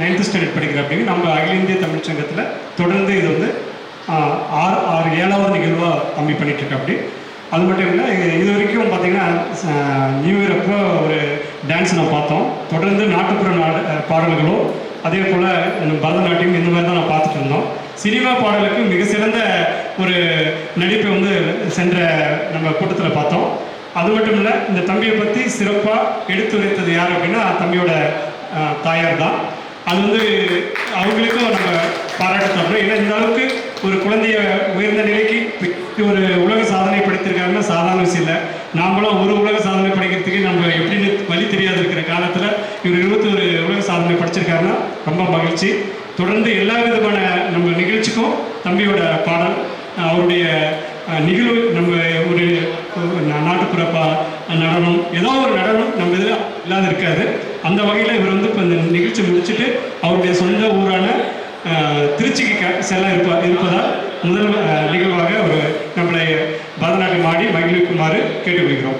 Ninth standard படிக்கிற அப்படிங்க நம்ம அகில இந்திய தமிழ் சங்கத்தில் தொடர்ந்து இது வந்து ஆறு ஆறு ஏழாவது நிகழ்வாக கம்மி பண்ணிட்டு அப்படி அது மட்டும் இல்லை இது இது வரைக்கும் பார்த்திங்கன்னா நியூ இயர் அப்போ ஒரு டான்ஸ் நான் பார்த்தோம். தொடர்ந்து நாட்டுப்புற நாடு பாடல்களும் அதே போல் பரதநாட்டியம் இந்த மாதிரி தான் நான் பார்த்துட்டு இருந்தோம். சினிமா பாடலுக்கு மிக சிறந்த ஒரு நடிப்பை வந்து சென்ற நம்ம கூட்டத்தில் பார்த்தோம். அது மட்டும் இல்லை இந்த தம்பியை பற்றி சிறப்பாக எடுத்துரைத்தது யார் அப்படின்னா தம்பியோட தாயார் தான் அது வந்து அவங்களுக்கும் நம்ம பாராட்ட தரணும் ஏன்னா இந்த அளவுக்கு ஒரு குழந்தைய உயர்ந்த நிலைக்கு ஒரு உலக சாதனை படைத்திருக்காங்கன்னா சாதாரண விஷயம் இல்லை. நாமளும் ஒரு உலக சாதனை படைக்கிறதுக்கு நம்ம எப்படின்னு வழி தெரியாது இருக்கிற காலத்தில் இவர் இருபத்தி ஒரு உலக சாதனை படிச்சிருக்காருன்னா ரொம்ப மகிழ்ச்சி. தொடர்ந்து எல்லா விதமான நம்ம நிகழ்ச்சிக்கும் தம்பியோட பாடல் அவருடைய நிகழ்வு நம்ம ஒரு நாட்டுப்புற பா நடனம் ஏதோ ஒரு நடனம் நம்ம இதில் இல்லாத இருக்காது. அந்த வகையில் இவர் வந்து இப்போ இந்த நிகழ்ச்சி முடிச்சுட்டு அவருடைய சொந்த ஊரான திருச்சிக்கு க- செல்ல இருப்பா இருப்பதால் முதல் நிகழ்வாக ஒரு நம்மளை பரதநாட்டியம் ஆடி மகிழ்விக்குமாறு கேட்டுக்கொள்கிறோம்.